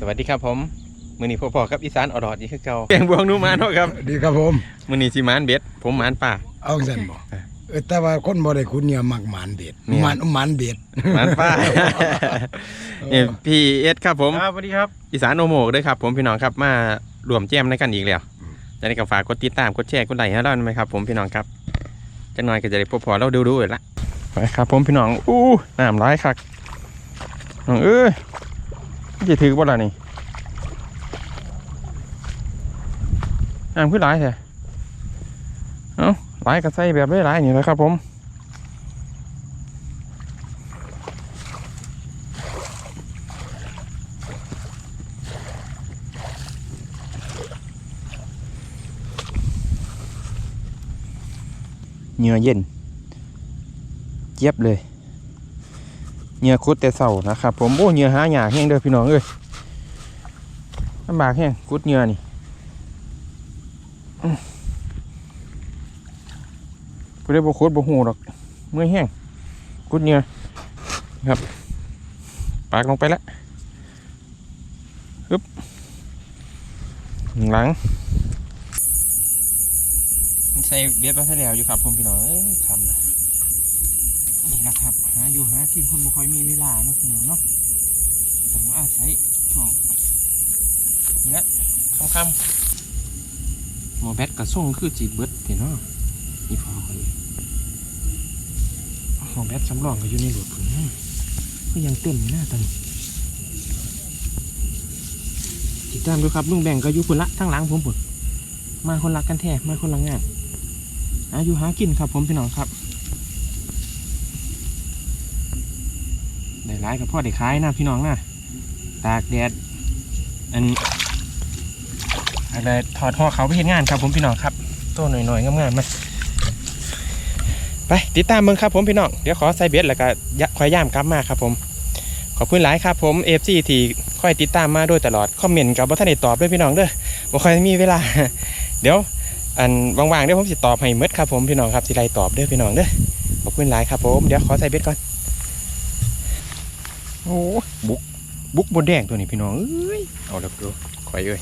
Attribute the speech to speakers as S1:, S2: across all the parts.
S1: สวัสดีครับผมมือนี้พ่อๆครับอีสานอรอดนี่คือเก่าแกงบวงหนูมาเนาะครับ
S2: ดีครับผม
S1: มือนี้สิหมานเบ็ดผมหมานป่า
S2: เอาจังซั่นบ่เออแต่ว่าคนบ่ได้คุณเนี่ยมักหมานเบ็ด
S1: เนี่ย
S2: หมานหมานเบ็ด
S1: หมานป่านี่พี่เอสครับผม
S3: ครับสวัสดีครับ
S1: อีสานโอโมกด้วยครับ ผมพี่น้องครับมารวมแจมในกันอีกแล้วจะได้กับฝากกดติดตามกดแชร์กดไลค์ให้เราไหมครับ ผมพี่น้องครับจะหน่อยก็จะได้พบพอเราดูดูๆละไปครับ ผมพี่น้องอู้น้ำร้ายคักน้องเอ้ย จะถือบ่ล่ะนี่น้ำขึ้นร้ายแท้เอ้าร้ายก็ใส่แบบได้ร้ายๆนี่แหละครับผมเหงื่อเย็นเจี๊ยบเลย เหงื่อคุดแต่เสานะครับ ผมโอ้เหงื่อหาหยาแห้งเด้อพี่น้องเอ้ยลำบากแห้งคุดเหงื่อนี่กูได้บ่คุดบ่หูหรอกเมื่อยแห้งคุดเหงื่อครับ ปากลงไปแล้วปึ๊บหลังใส่เบียดมาซะแล้วอยู่ครับ ผมพี่น้องเอ้ยทำเลยนี่แหละครับ หาอยู่หากินคนบ่ค่อยมีเวลาเนาะพี่น้องเนาะต้องอาศัยช่วงนี่แหละค่ำหมอแบตกระส่งคือจีเบิดพี่เนาะนี่พอคนหมอแบตสำรองก็อยู่ในรถผมก็ยังเต็มอยู่หน้าตอนนี้ติดตามดูครับลุงแบ่งก็อยู่พุ่นละทั้งหลังผมพุ่นมาคนรักกันแท้มาคนละงานอาอยู่หากินครับผมพี่น้องครับได้ ร้ายกับพ่อได้ขายนะพี่น้องนะตากแดดอันอะไรถอดห่อเขาไปเห็นงานครับผมพี่น้องครับตัวหน่อยๆงามๆมาไปติดตามเมืองครับผมพี่น้อง เดี๋ยวขอใส่เบ็ดแล้วก็คอยย่ามกลับมาครับผมขอบคุณหลายครับผมเอฟซีที่คอยติดตามมาโดยตลอดคอมเมนต์กับว่าท่านได้ตอบด้วยพี่น้องเด้อบ่ค่อยมีเวลา เดี๋ยวอันว่างๆเดี๋ยวผมสิตอบให้หมดครับผมพี่น้องครับสิไลตอบเด้อพี่น้องเด้อขอบคุณหลายครับผมเดี๋ยวขอใส่เบ็ดก่อน โอ้บุกบุกบนแดงตัวนี้พี่น้องเอ้ยเอาแล้วดูข่อยเอ้ย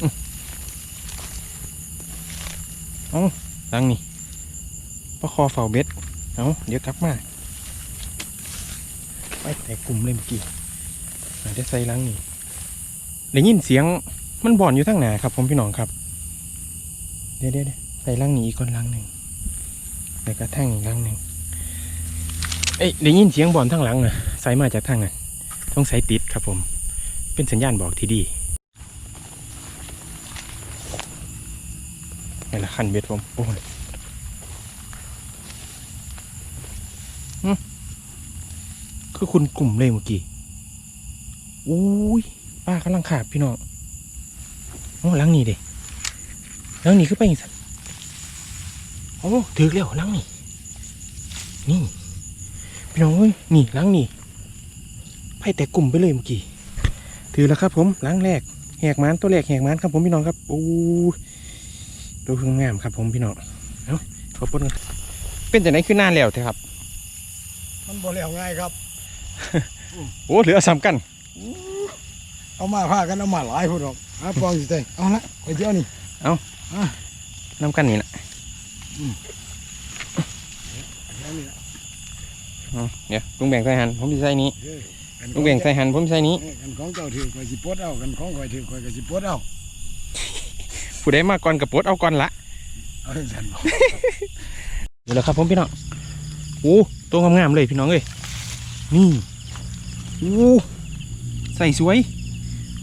S1: อื้อเอาตั้งนี่ประคอเฝ้าเบ็ดเอาเดี๋ยวกลับมาไปแต่กลุ่มเลยเมื่อกี้อาจจะใส่ลังนี่ได้ยินเสียงมันบ่อนอยู่ทั้งหนาครับ ผมพี่น้องครับเดี๋ยวเดี๋ยวใส่ลังนี้อีกคนลังหนึ่งแล้วก็ทั้งอีกลังหนึ่งเอ้ยได้ยินเสียงบอลทั้งหลังนะ ใส่มาจากทางนั้นต้องใส่ติดครับผม เป็นสัญญาณบอกที่ดีนี่แหละคันเบ็ดผมโอ้ยหึคือคุณกลุ่มเลยเมื่อกี้อุ้ยป้ากำลังขาดพี่น้องโอ้หลังนี้เด็ลังนี่คือไปอีกสันโอ้ถือแล้วลังนี่ นี่ พี่น้องเอ้ยนี่ลังนี่ พ่แต่กลุ่มไปเลยเมื่อกี้ ถือแล้วครับ ผมลังแรกแหกมันตัวแรกแหกมันครับผมพี่น้องครับโอ้ยดูเพิ่งงามครับ ผมพี่น้องเอ้าขอบคุณกันเป็นจากไหนขึ้นหน้าแล้วเถอะครับ
S2: มันบ่แล้วง่ายครับ
S1: โอ้เหลือสามกัน
S2: เอามาพากันเอามาหลายพุ่นดอกหาปองสิได้เอาละไปเที่ยวนี่
S1: น้ำกันนี่นะ
S2: เที่ยวนี่ละ
S1: เอาเดี๋ยวลุงแบ่งใส่หันผมจะใส่นี้
S2: เอ้ยกัน
S1: ลุงแบ่งใส่หันผมใส่นี้
S2: เอ้ยกันของเจ้าถือข่อยสิปลดเอากันของข่อยถือข่อยก็สิปลดเอา
S1: ผู้ใดมาก่อนกับปลดเอาก่อนละ
S2: เอาจังซั่นบ่
S1: เดี๋ยวแล้วครับผมพี่น้องโอ้ตัวงามๆเลยพี่น้องเอ้ยนี่โอ้ใส่สวย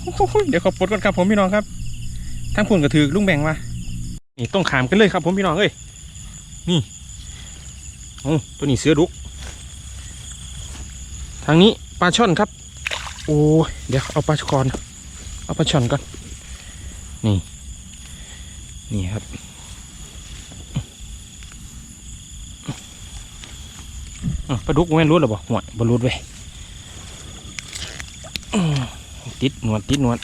S1: โอ้โหเดี๋ยวขอปลดก่อนครับผมพี่น้องครับทั้งพุ่นก็ถือลุงแบ่งมานี่ต้องขามกันเลยครับผมพี่น้องเอ้ยนี่โอ้ตัวนี้เสือดุกทางนี้ ปลาช่อนครับ โอ้ยเดี๋ยวเอาปลาช่อนเอาปลาช่อนก่อน นี่ นี่ครับ ปลาดุกแม่รุดหรอบ่หวดบรุดเว้ยติดหนวดติดหนวด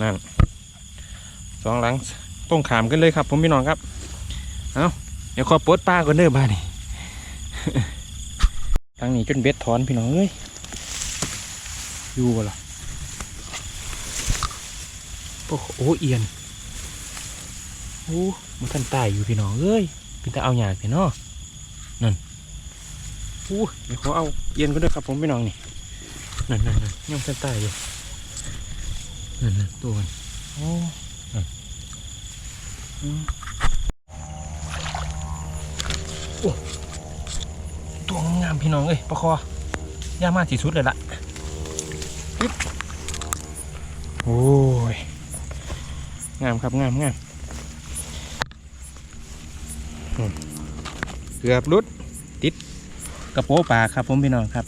S1: นั่นสองหลังต้องขามกันเลยครับ ผมพี่น้องครับ เอาเดี๋ยวขอปลดปลาก่อนเด้อบ้านี่ทางนี้จนเบ็ดถอนพี่น้องเอ้ย อยู่บ่ล่ะโอ้โอเอียนโอ้มันท่านตายอยู่พี่น้องเอ้ยเป็นแต่เอาหยาดพี่น้องนั่นโอ้เดี๋ยวขอเอาเอียนก็ด้วยครับผมพี่น้องนี่นั่นนั่นนั่นยังท่านตายอยู่นั่นนั่นตัวมันโอ้นั่นอืมโอ้ตัวงามพี่น้องเอ้ยประคอยากมากที่สุดเลยล่ะ ปึ๊บโอ้ย งามครับงามงามเกือบรุด ติดกระโปรงปลาครับผมพี่น้องครับ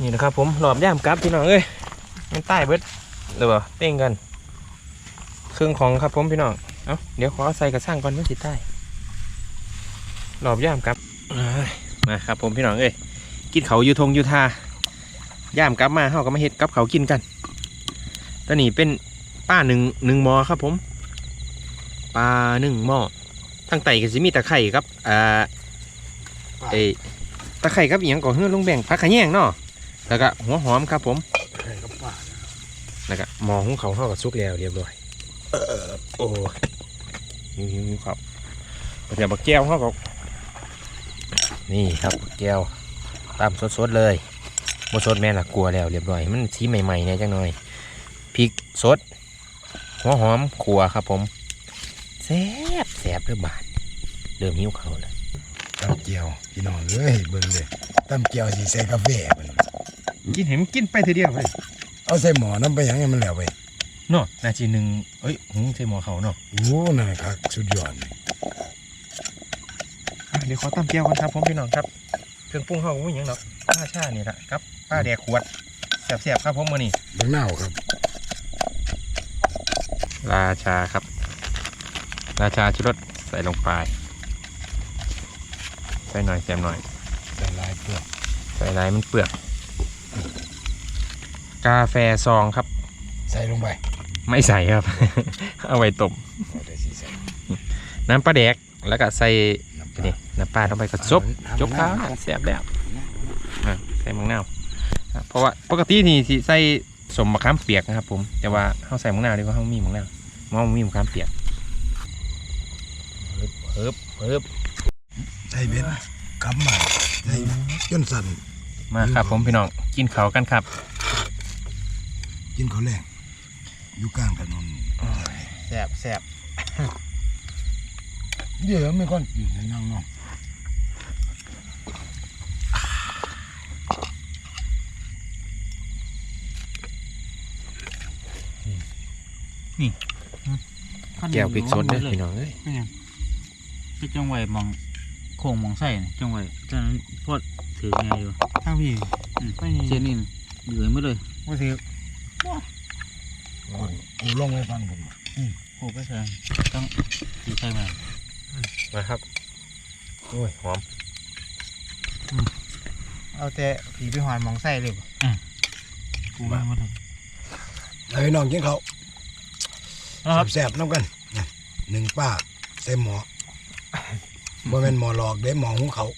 S1: นี่นะครับผมหลอบย่ามกับพี่น้องเอ้ยมันใต้เบิดเดี๋ยวบ่าเต้งกัน เครื่องของครับผมพี่น้อง เอ้าเดี๋ยวขอเอาใส่กระช่างก่อนมันสิใต้หลอบย่ามครับเอ้ยมาครับผมพี่น้องเอ้ย กินเขาวอยู่ทงอยู่ทาย่ามกลับมาเฮาก็มาเฮ็ดกับเขาวกินกันตอนนี้เป็นป้าหนึ่งหนึ่งหมอครับผมปลาหนึ่งหม้อทางไต่ก็สิมีตะไคร่ครับอ่าเอยตะไคร่ครับอหยังก่อเฮือลุงแบ่งผักขะแยงเนาะแล้วก็หัวหอมครับผม
S2: ใครกับป้า
S1: แล้วก็หมอของเขาวเฮาก็สุกแล้วเรียบร้อย เออโอ้หิวหิวหิวครับเดี๋ยวบักแก้วเฮาก็นี่ครับแก้วตามสดๆเลยบสดแม่นละกลัวแล้วเรียบร้อยมันสีใหม่ๆเนี่ยจังหน่อยพริกสดหัวหอมขัวครับผมแซ่บแซ่บเริ่มบาดเริ่มหิวเขาวแล้ว
S2: ตำเจียวพี่น้องเอ้ยเบิ่งเลยตำเจียวสิใส่กาแฟมัน
S1: กินเห็นกินไปทีเดียวเลย
S2: เอาใส่หมอน้ำไปหยังให้มันแล้วไป
S1: เนาะนาทีหนึ่งเอ้ยหุงใส่หม้อเขาเนาะ
S2: โอ้น่าคักสุดยอดเลย
S1: อะเดี๋ยวขอตำแก้วกันครับผมพี่น้องครับ เครื่องปรุงเขาไม่ยังหรอกป้าชานี่แหละครับป้าแดกขวดแซ่บๆครับผมมือนี่
S2: เบิ่งหน้าวครับ
S1: ราชาครับ ราชาชุรสใส่ลงไปใส่หน่อยแซมหน่อย
S2: ใส่ลายเปลือก
S1: ใส่ไรมันเปลือก กาแฟซองครับ
S2: ใส่ลงไป
S1: ไม่ใส่ครับ เอาไว้ต้ม
S2: เอาได้สิใส่
S1: น้ำปลาแดกแล้วก็ใส่
S2: น้ำป
S1: นี่
S2: ลา
S1: น้ำปลาลงไปก็ซบจบข้าวแซ่บแล้วอะใส่มังนาวอะเพราะว่าปกตินี่สิใส่สมมะขามเปียกนะครับ ผมแต่ว่าเขาใส่มังนาวดีกว่าเขามีมังนาวมองมีมะขามเปียกเฮิบเฮิบ
S2: ใส่เบ็ดกำมาใส่จนสั่น
S1: มาครับผมพี่น้องกินเขาวกันครับ
S2: กินข้าวแรง อยู่กลางถนน
S1: แซ่บแซ่บ
S2: เดี๋ยวไม่ก่อนกินให้นั่งเนาะ
S1: แก้วพริกสดเด้อพี่น้องเอ้ย
S3: เป็นหยังคือจังไหวมองโค้งมองไส้น่ะจังไหวจังนั้นพอดถือไงอยู่
S2: ทางพี่
S3: อืมเจนินเหลือยหมาเลย
S2: ว่าสิ กูลงให้ฟังผม
S3: โค้งไปเถอะต้องตีใช่ไหม
S1: มาครับโอ้ยหอม
S4: เอาแต่ผีไปหอยหมองไส้เลยบ่
S3: กูมามาถึง
S2: แล้วพี่น้องกินข้าว
S3: นะครับ
S2: แซ่บๆน้ำกันนะหนึ่งป้าใส่หมอบ่แม่นหมอหลอกเด้หมอหุงเขาว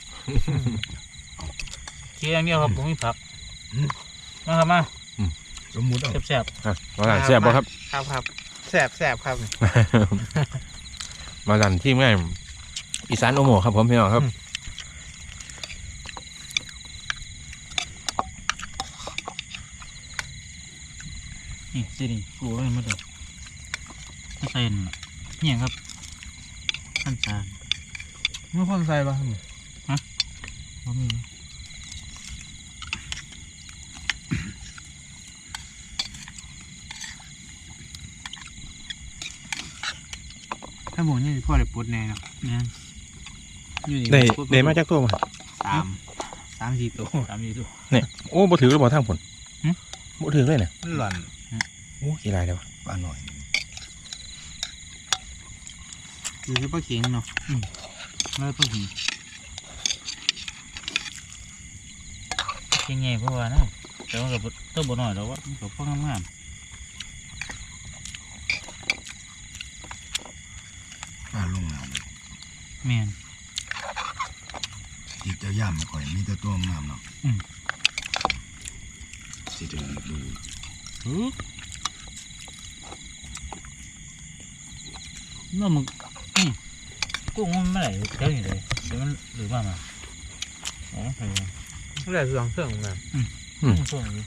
S3: เคี่ยงเดียวครับผมมีผัก
S2: อืม
S3: มาครับมา
S2: สมมุติเอา
S3: แซ่บ
S1: อะมาหลันเสียบบ่ครับ
S4: ครับครับแสบแสบครับ
S1: มาหลันที่ง่ายอีสานโอโมครับผมพี่น้องครับ
S3: ๆนี่เจนินกูไม่มาเลยไม่ใส่น่ะนี่ยังครับขั้นตาล
S4: เมื่อคนใส่ป่ะ
S3: บ่มีถ้า หมูนี่พ่อได้ปลดแน่เนาะเนี่ยอยู่นี่
S1: ได้
S3: ปล
S1: ได้มาจากตัวมา
S3: สามสามสี่ตัวสามสี่ตัว
S1: เนี่ยโอ้บ่ถือหรือบ่ทางผล
S3: หึ
S1: บ่ถือเลยเนี่ย
S4: มันหล่อน
S1: โอ้กี่ลายเลยวะ
S2: ป้าหน่อย
S3: อยู่ที่ปลาเข็งเนาะอืมแล้วปลาเข็งเข็งใหญ่เพราะว่านะแต่ว่ากับตัวบ่น้อยแล้วว่ามันกับพวกงาม
S2: ป้าลงน้
S3: ๆแม่น
S2: จิตจะย่ำข่อยมีแต่ตัวงามเนาะสิถึงดู
S3: นั่นมึงนี่กุ้งมันไม่ไหลเท่านี้เลยเดี๋ยวมันหรือว่ามาอ๋อไปเลย
S4: นี่แหละคือลองเครื่องของมัน
S3: กุ้งส่วนนี้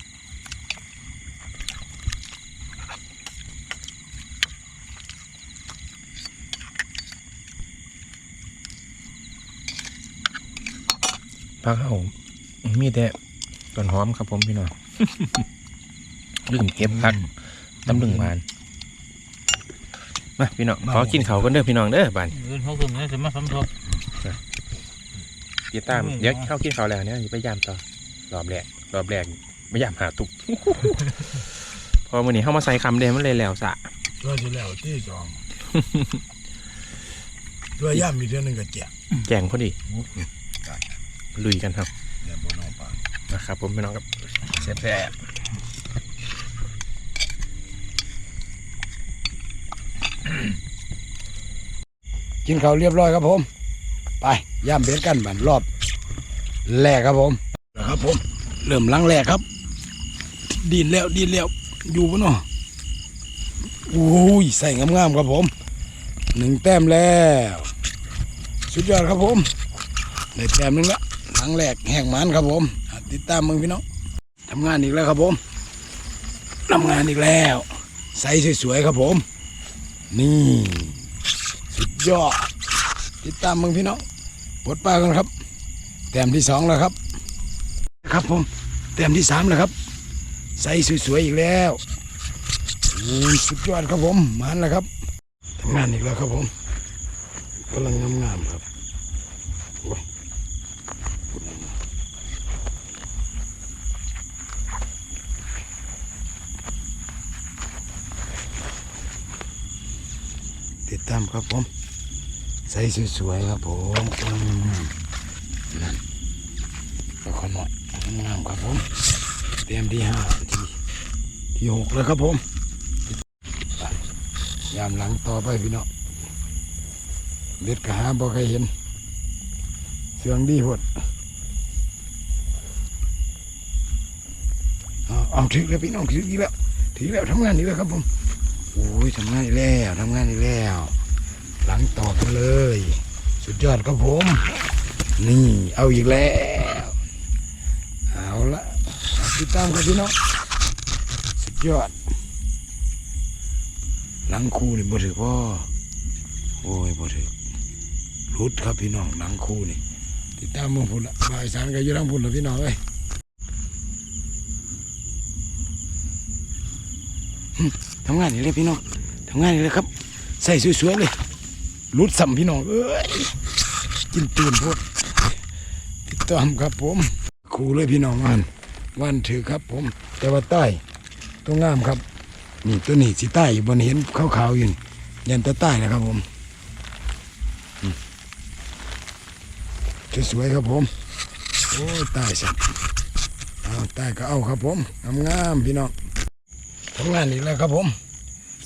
S1: พักเอามีแต่ต้นหอมครับผมพี่น้องลืมเก็บพักตำลึงหวานมาพี่น้องขอกินเขาวกันเด้อพี่น้องเด้อบ้าน
S3: เงินเขาคือเงินจะมาสมทบ
S1: ติดตามเดี๋ยวเข้ากินเขาวแล้วเนี่ยอย่าไปยามต่อรอบแรกรอบแรกไม่ยามหาตุกพอมื่อนี้เข้ามาใส่คำเดียวมันเลยแล้วสะ
S2: ตัวที่แล้วที่สองตัวย่ำมีเท่านึงก็เจ็บ
S1: แจงพอดี ลุยกันครับ
S2: เนี่ยบนน้องปลา
S1: นะครับผมพี่น้องครับแซ่บ
S2: กินข้าวเรียบร้อยครับผม ไปย่ำเบ็ดกันบันรอบแรกครับผมครับผม เริ่มหลังแรกครับ ดินแล้วดินแล้วอยู่ปะเนาะอุ้ยใส่งามๆครับผมหนึ่งแต้มแล้ว สุดยอดครับผมได้แต้มหนึงละ หลังแรกแหกมันครับผมติดตามมึงพี่น้องทำงานอีกแล้วครับผมทำงานอีกแล้วใส่สวยๆครับผม นี่สุดยอดติดตามมึงพี่น้องปลดปลากันครับแต้มที่สองแล้วครับ ครับผมแต้มที่สามแล้วครับใส่สวยๆอีกแล้วโอ้สุดยอดครับผมมันแล้วครับทำงานอีกแล้วครับผมกำลังงามๆครับ ติดตามครับผม ใส่สวยๆครับผมนั่นก็ขอหน่อยงามครับผมเตรียมที่ห้าที่ที่หกแล้วครับผมยามหลังต่อไปพี่น้องเด็ดกะหาบ่เคยเห็น เสียงดีหดเอาเอาถึงแล้วพี่น้องถึงอีกแล้วถึงแล้วทำงานอีกแล้วครับผมโอ้ยทำงานอีกแล้วทำงานอีกแล้ว หลังต่อกันเลย สุดยอดครับผม นี่เอาอีกแล้ว เอาละติดตามกันพี่น้องสุดยอด หลังคู่นี่บ่ถือพ่อโอ้ยบ่ถือรุดครับพี่น้องหลังคู่นี่ ติดตามมึงพุ่นละบ่ายสารก็อยู่ทางพุ่นละพี่น้องเอ้ยทำงานนี่เลยพี่น้องทำงานนี่เลยครับ ใส่สวยๆเลย รุดสัมพี่น้องเอ้ยกินตื่นพดติดตามครับผมคูเลยพี่น้องวันวันถือครับผม แต่ว่าใต้ตัวงามครับ นี่ตัวนี้สีใต้อยู่บนเห็นขาวๆอยู่นี่ยันแตะใต้นะครับผมอืมสวยๆครับผมโอ้ยใต้สัตว์เอาใต้ก็เอาครับผมงามๆพี่น้องทำงานอีกแล้วครับผม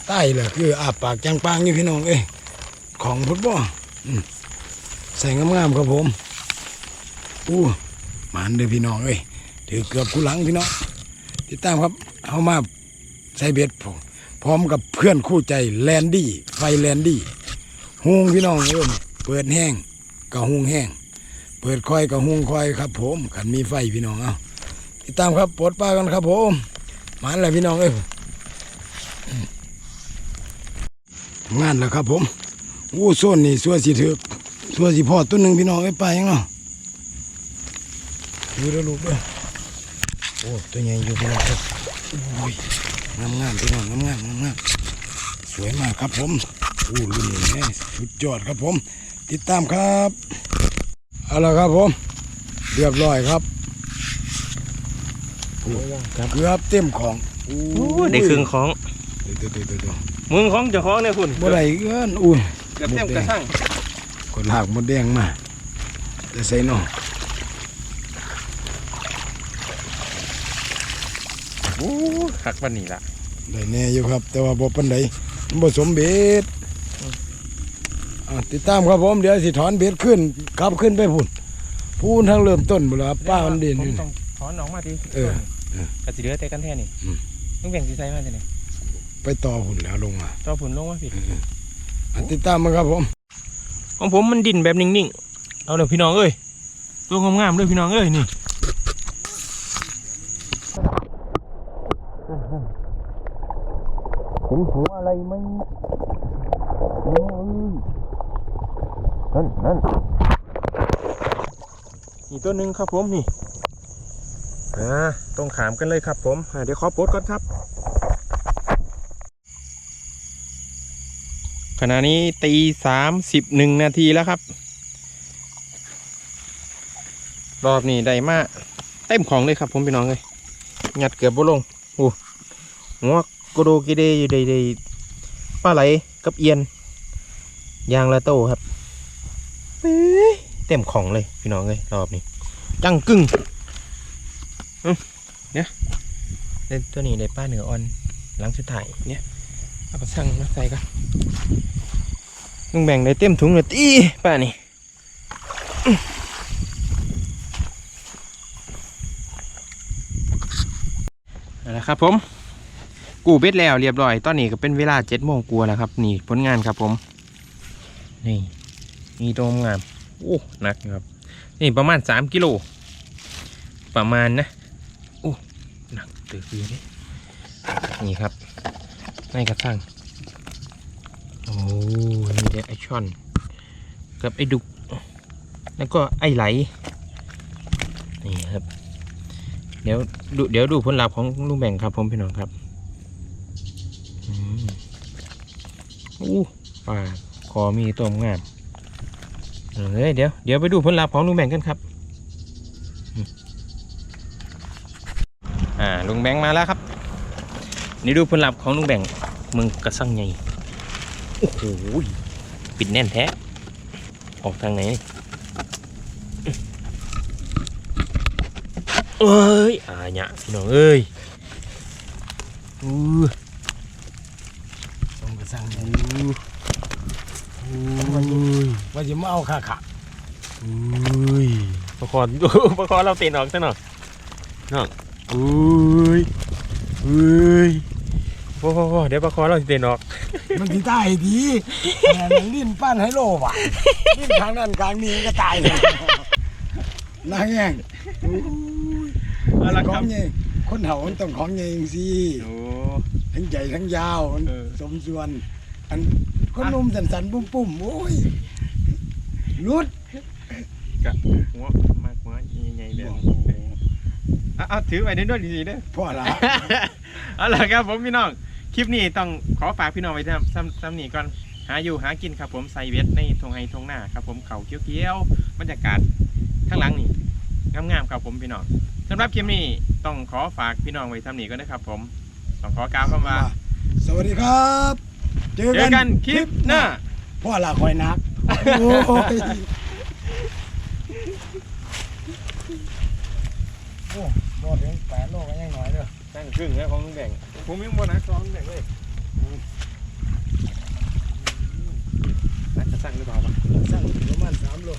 S2: ใต้เลยคืออาปากจังปางนี่พี่น้องเอ้ย ของพุทธบ่อืมใส่งามๆครับผมอู้หมันเด้อพี่น้องเอ้ยถือเกือบกูหลังพี่น้องติดตามครับเอามาใส่เบ็ดผมพร้อมกับเพื่อนคู่ใจแลนดี้ไฟแลนดี้ฮุงพี่น้องเอ้ยเปิดแห้งกับฮุงแห้ง เปิดคอยกับฮุงคอยครับ ผมขันมีไฟพี่น้องเอาติดตามครับปลดปลากันครับผมหมันแล้วพี่น้องเอ้ยงานแล้วครับผม โอ้ส่วนนี่ส่วนสีถือกส่วนสีพอตัวหนึ่งพี่น้องไอ้ยไปยังเนาะดูเด้อลูกเด้อโอ้ตัวใหญ่อยู่พี่น้องครับโอ้ยงามงามๆพี่น้องงามงามงามงามสวยมากครับผมโอ้รุ่นนี้แม่สุดยอดครับผม ติดตามครับเอาละครับผมเรียบร้อยครับโอ้เกือบเต็มของโอ้
S1: ๆโอ้ยได้ครึ่งของ
S2: เดี๋ยวเดี๋ยวเดี๋ยวเดี๋ยว
S1: มึงของเจ้าของเนี่ยคุณ
S2: บ่ได้เอื้อนอุ้ย
S1: เกือบเต็มกระทั่ง
S2: คนหากมดแดงมาจะใส่เนาะ
S1: โอ้หักวันนี้ละ
S2: ได้แน่อยู่ครับ แต่ว่าบ่ปานใดมันบ่สมเบ็ดอะติดตามครับผมเดี๋ยวสิถอนเบ็ดขึ้นกลับขึ้นไปพุ่นพูนทั้งเริ่มต้นหมดแล้วครับป้ามันเด่น
S1: ผ
S2: อยู่
S1: มต้องถอนออกมาที
S2: เออเออ
S1: กระสิเหลือแต่กันแท่นี่
S2: อืม
S1: ต้องแบ่งสีใส่มาสิเนี่ย
S2: ไปต่อหุ่นแล้วลงมา
S1: ต่อผุนลงมาพี่
S2: อัน ติดตามมาครับผม
S1: ของผมมันดิ่นแบบนิ่งๆ เอาเดี๋ยวพี่น้องเอ้ย ตัวงามๆเลยพี่น้องเอ้ยนี่เห็นหัวอะไรไหมโอ้ยนั่นนั่นนี่ตัวหนึ่งครับผมนี่อ่าตรงขามกันเลยครับผมอ่าเดี๋ยวขอโพสก่อนครับ ขณะนี้ตีสามสิบหนึ่งนาทีแล้วครับ รอบนี้ได้มาเต็มของเลยครับ ผมพี่น้องเลยงัดเกือบบ่ลงโอ้หัวโกโดกิเดอยู่ได้ได้ปลาไหลกับเอียนยางละโตครับเเต็มของเลยพี่น้องเลยรอบนี้ จังกึ่งเนี่ยได้ตัวนี้ได้ป้าเหนืออ่อนหลังสุดท้ายเนี่ยเอาไปสั่งมาใส่กัน ลุงแบ่งได้เต็มถุงเลยตีป้านี่อื้อเอาละครับผม กูเบ็ดแล้วเรียบร้อย ตอนนี้ก็เป็นเวลาเจ็ดโมงกว่าแล้วครับ นี่ผลงานครับผม นี่มีตรงงามโอ้หนักครับ นี่ประมาณสามกิโล ประมาณนะโอ้หนักเตือคือนี่นี่ครับในกระสัง โอ้นี่เด็กไอช่อน กับไอดุก แล้วก็ไอไหล นี่ครับ เดี๋ยวดูเดี๋ยวดูผลลัพธ์ของลุงแบ่งครับผมพี่น้องครับอืมอู้ปลาคอมีตัวงามเอาเลยเดี๋ยวเดี๋ยวไปดูผลลัพธ์ของลุงแบงกันครับ อ่าลุงแบงมาแล้วครับ นี่ดูผลลัพธ์ของลุงแบงมึงกระสังไง โอ้โหปิดแน่นแท้ ออกทางไหนเอ้ยอาเนี่ยพี่น้องเอ้ยอู้ต้องกระสังดูอู้ย
S2: ว่าจะมาเอาขาขา
S1: อุ้ยประคอนประคอนเราเตนออกซะหน่อยน้องอุ้ยอุ้ย โอ้โหเดี๋ยวประคอนเราสิเตนออก
S2: มันที่ตายดีแหมมันลิ้นปั้นให้โลว่ะลิ้นทางนั้นกลางนี้มันก็ตายเลยนางแง่ง
S1: เอาละ
S2: ข
S1: ค
S2: อ
S1: รับ
S2: งใหญ่คนเฒ่ามันต้องของใหญ่จังสิ
S1: โอ้
S2: ทั้งใหญ่ทั้งยาวมัน
S1: เออ
S2: สมส่วน อันคนหนุ่มสันสันๆปุ้มปุ้มๆโอ้ยรุด
S1: กะหัวมากหัวใหญ่ๆแบบอะเอาถือไปด้วยดีๆเด้อ
S2: พ่อละ
S1: เอาล่ะครับผมพี่น้องค ลิปนี้ต้องขอฝากพี่น้องไว้ทำซ้ำซ้ำนี่ก่อนหาอยู่หากินครับผมใส่เวทในทงไฮทงหน้าครับผมเขาเกี้ยวๆบรรยากาศข้างหลังนี่งามๆครับผมพี่น้องสำหรับคลิปนี้ต้องขอฝากพี่น้องไว้ทำนี่ก็นะครับผมต้องขอกล่าวคำว่า
S2: สวัสดีครับ เจอ
S1: เจอกันคลิปหน้า
S2: พ่อละคอยนักโอ้ยโอ้บอถึงแปดโลก็ยังน้อยเด้อ
S1: ตั้งครึ่งแล้วของลุงแบ่ง ผมยังบ่นักซ้องแบ่งเลยนักจะสั่งหรือเปล่าวะ
S2: สั่งประมาณสามโล